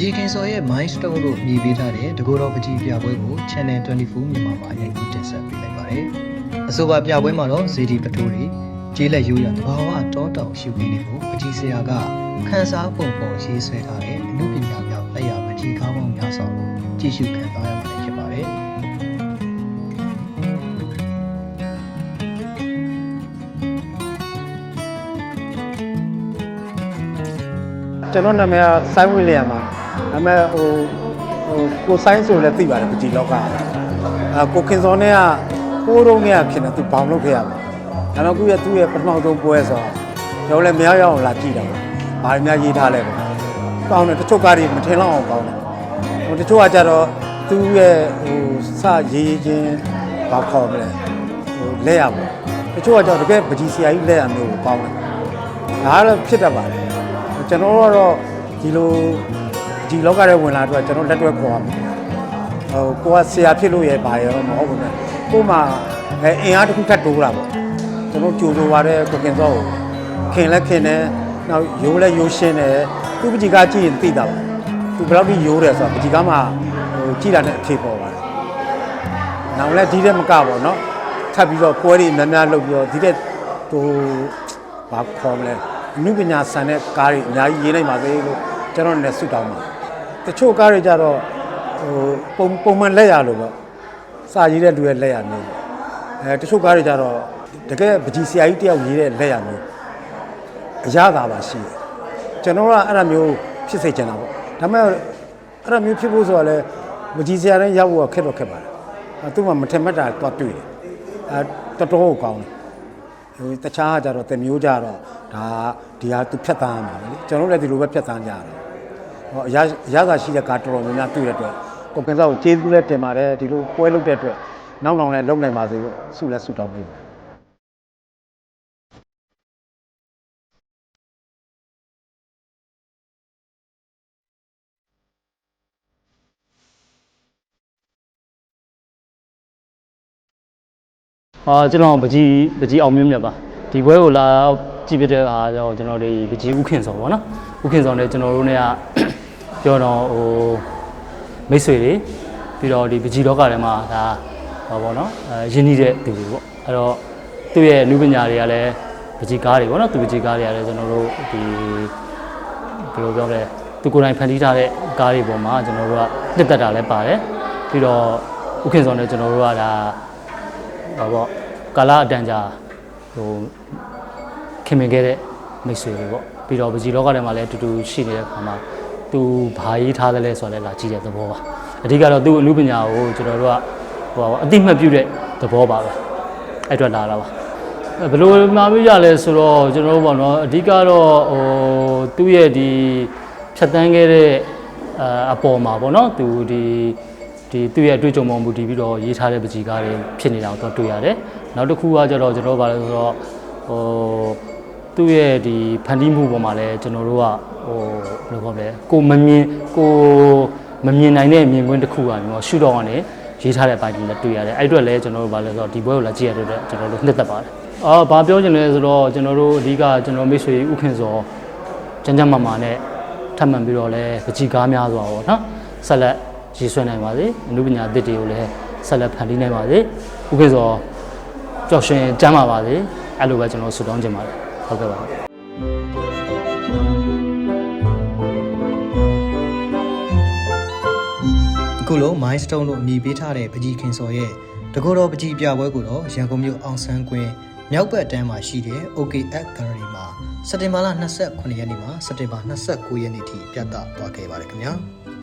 ကြီးကင်စော်ရဲ့ milestone လို့မြည်ပေးထားတဲ့တကူတော်ပကြီးပြပွဲကို Channel 24မြန်မာမှာရိုက်ကူးတင်ဆက်ပေးလိုက်ပါတယ်။အဆိုပါပြပွဲမှာတော့ဇီဒီပတိုးတွေကျေးလက်ရိုးရတဘာဝတောတောင်ရှုပ်နေကိုပကြီးဆရာကခန်းစားပုံပေါ်ရေးဆွဲထားတဲ့အမှုပညာမြောက်လက်ရပကြီးကားပေါင်းများစွာကိုကြည့်ရှုခံစားရမှာဖြစ်ပါတယ်။ကျွန်တော်နာမည်ကဆိုင်းဝီလီယမ်ပါ ဒါပေမဲ့ဟိုဟိုကိုဆိုင်းဆိုလည်းသိပါတယ်ပကြီးလောကအာကိုခင်စောနဲ့ကကိုးတုံးနဲ့ကခင်တယ်သူဘောင်လုပ်ခဲ့ရမှာဒါတော့ခုရဲ့သူ့ရဲ့ပထမဆုံးပွဲဆိုတော့ကျွန်တော်လည်းမရရအောင်လာကြည့်တာပါဘာများရေးထားလဲပေါ့ကောင်းတယ်တချို့ကားတွေမထင်လောက်အောင်ကောင်းတယ်ဟိုတချို့ကကြတော့သူ့ရဲ့ဟိုစရေးရေးချင်းဘာခေါ်မလဲဟိုလက်ရပေါ့တချို့ကကြတော့တကယ်ပကြီးဆရာကြီးလက်ရမျိုးကိုကောင်းတယ်ဒါကတော့ဖြစ်တတ်ပါတယ်ကျွန်တော်တို့ကတော့ဒီလို ဒီလောကထဲဝင်လာတော့ကျွန်တော်လက်တွဲခေါ်ရမှာဟိုကိုကဆရာဖြစ်လို့ရပါရောမဟုတ်ဘူးနဲ့ကို့မှာအဲအင်အားတစ်ခုထပ်တိုးတာပေါ့ကျွန်တော်ကြိုးဆိုပါတဲ့ကိုကင်စောကိုခင်လက်ခင်နဲ့နောက်ရိုးလဲရိုးရှင်းတယ်သူပကြီးကကြည့်ရင်သိတာပါသူဘယ်လောက်ထိရိုးတယ်ဆိုတော့ပကြီးကမှဟိုကြည့်တာနဲ့အဖြေပေါ်ပါတယ်နောက်လဲဒီတဲ့မကပေါ့နော်ထပ်ပြီးတော့ပွဲတွေများများလုပ်ပြီးတော့ဒီတဲ့ဟိုဘာခေါ်မလဲအနုပညာဆန်တဲ့ကားတွေအများကြီးရေးနိုင်ပါသေးလို့ကျွန်တော်လည်းဆုတောင်းပါတ ချို့ကားတွေကြတော့ဟိုပုံပုံမှန်လက်ရလို့ပေါ့စာရေးတဲ့လူရဲ့လက်ရမျိုးပေါ့အဲတချို့ကားတွေကြတော့တကယ်ပကြီးဆရာကြီးတယောက်ရေးတဲ့လက်ရမျိုးအရသာပါရှိတယ်ကျွန်တော်ကအဲ့ဒါမျိုးဖြစ်စေချင်တာပေါ့ဒါပေမဲ့အဲ့ဒါမျိုးဖြစ်ဖို့ဆိုတော့လည်းပကြီးဆရာတိုင်းရောက်ဖို့ကခက်တော့ခက်ပါတယ်အဲသူ့မှာမထင်မှတ်တာတော့တွေ့တယ်အဲတော်တော်ကိုကောင်းတယ်ဟိုတခြားကကြတော့တမျိုးကြတော့ဒါဒီဟာသူဖြတ်သားရမှာပဲလေကျွန်တော်တို့လည်းဒီလိုပဲဖြတ်သားကြရတယ် ဟောအရအရသာရှိတဲ့ကားတော်တော်များများတွေ့တဲ့အတွက်ကိုကင်ဆောက်ကိုကျေးဇူးလည်းတင်ပါတယ်ဒီလိုပွဲလုပ်တဲ့အတွက်နောက်နောက်လည်းလုပ်နိုင်ပါစေလို့ဆုလည်းဆုတောင်းပေးပါဟာကျွန်တော်ပကြီးပကြီးအောင်မြင့်မြတ်ပါဒီဘွဲကိုလာ ကြည့်ပြတဲ့အားတော့ကျွန်တော်တို့ပကြီးဥခင်စောပေါ့နော်ဥခင်စောနဲ့ကျွန်တော်တို့ ਨੇ ကပြောတော့ဟိုမိတ်ဆွေတွေပြီးတော့ဒီပကြီးလောကထဲမှာဒါဟောပေါ့နော်အဲရင်းနှီးတဲ့သူတွေပေါ့အဲ့တော့သူ့ရဲ့လူပညာတွေကလည်းပကြီးကားတွေပေါ့နော်သူပကြီးကားတွေကလည်းကျွန်တော်တို့ဒီဘယ်လိုပြောလဲသူကိုယ်တိုင်ဖန်တီးထားတဲ့ကားတွေပေါ်မှာကျွန်တော်တို့ကတက်တက်တာလည်းပါတယ်ပြီးတော့ဥခင်စောနဲ့ကျွန်တော်တို့ကဒါဟောပေါ့ကာလအတန်ကြာဟို ခင်မင်ခဲ့တဲ့မိတ်ဆွေတွေပေါ့ပြီးတော့ပကြီးလောကထဲမှာလည်းအတူတူရှိနေတဲ့ခါမှာသူဘာရေးထားသလဲဆိုတော့လည်းလာကြည့်တဲ့သဘောပါအဓိကတော့သူ့အမှုပညာကိုကျွန်တော်တို့ကဟိုအတိမတ်ပြုတဲ့သဘောပါပဲအဲ့အတွက်လာတာပါဘယ်လိုမှာပြရလဲဆိုတော့ကျွန်တော်တို့ပေါ့နော်အဓိကတော့ဟိုသူ့ရဲ့ဒီဖြတ်တန်းခဲ့တဲ့အအပေါ်မှာပေါ့နော်သူဒီဒီသူ့ရဲ့အတွေ့အကြုံပေါ်မူတည်ပြီးတော့ရေးထားတဲ့ပကြီးကားတွေဖြစ်နေတာကိုတော့တွေ့ရတယ်နောက်တစ်ခုကကျတော့ကျွန်တော်တို့ဗာလဲဆိုတော့ဟို သူ့ရဲ့ဒီဖန်တီးမှုပေါ်မှာလည်းကျွန်တော်တို့ကဟိုဘယ်လိုပြောမလဲကိုမမြင်ကိုမမြင်နိုင်တဲ့မြင်ကွင်းတစ်ခုကမျိုးရှုတော့ကနေရေးထားတဲ့အပိုင်းတွေလည်းတွေ့ရတယ်အဲ့အတွက်လည်းကျွန်တော်တို့ဗာလဲဆိုတော့ဒီဘွဲကိုလာကြည့်ရတဲ့အတွက်ကျွန်တော်တို့နှစ်သက်ပါတယ်အော်ဘာပြောချင်လဲဆိုတော့ကျွန်တော်တို့အဓိကကျွန်တော်မိတ်ဆွေဥခင်စောကျန်းကျန်းမာမာနဲ့ထပ်မံပြီးတော့လည်းပကြီးကားများစွာပေါ့နော်ဆက်လက်ရေးဆွဲနိုင်ပါစေအနုပညာသစ်တွေကိုလည်းဆက်လက်ဖန်တီးနိုင်ပါစေဥခင်စောကြောက်ရှင်ကျမ်းပါပါစေအဲ့လိုပဲကျွန်တော်ဆုတောင်းချင်ပါတယ် ဟုတ်ကဲ့ပါအခုလို milestone လို့အမည်ပေးထားတဲ့ပကြီးခင်စော်ရဲ့တကောတော်ပကြီးပြပွဲကိုတော့ရန်ကုန်မြို့အောင်ဆန်းကွင်းမြောက်ဘက်တန်းမှာရှိတဲ့ OKX Gallery မှာစက်တင်ဘာလ29ရက်နေ့မှစက်တင်ဘာ29ရက်နေ့ထိပြသသွားခဲ့ပါတယ်ခင်ဗျာ။